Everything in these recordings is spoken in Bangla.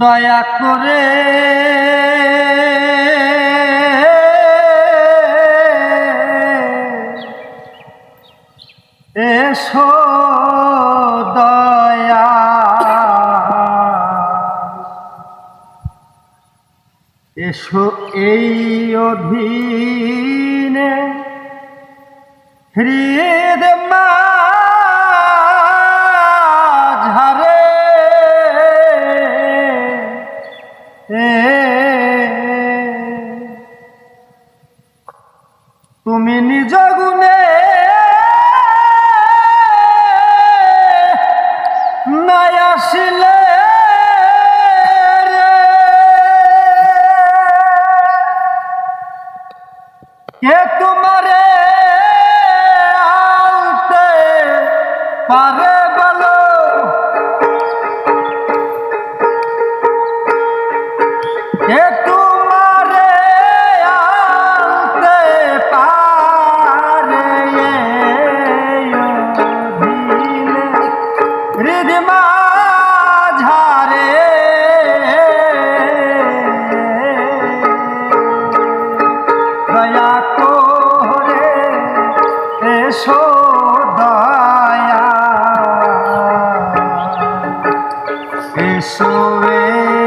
দয়া করে। এসো দয়া। এসো এই অধীনে হৃদমা It's so.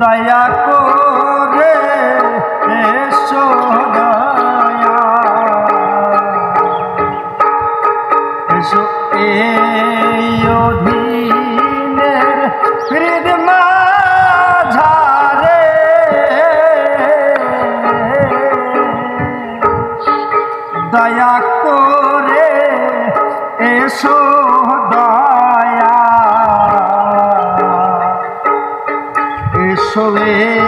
দয়া কর। শোভে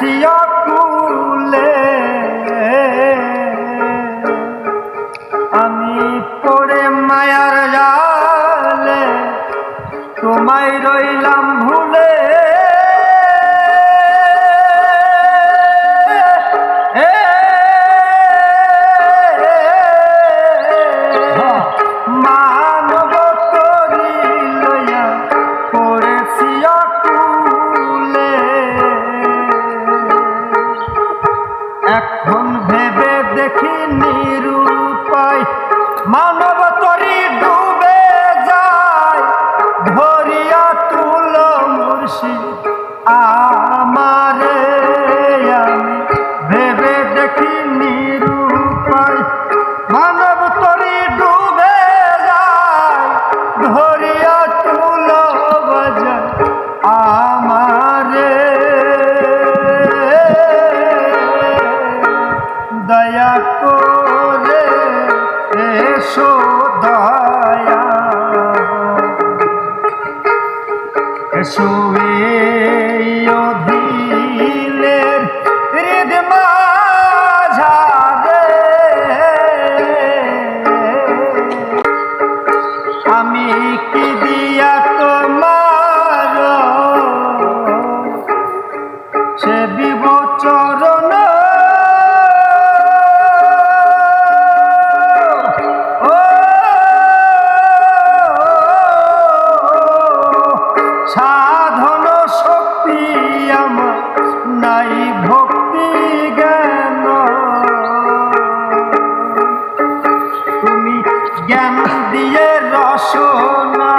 decía দয়া সুয়ের হৃদ মাঝাবে আমি কি দিয়ে রসনা।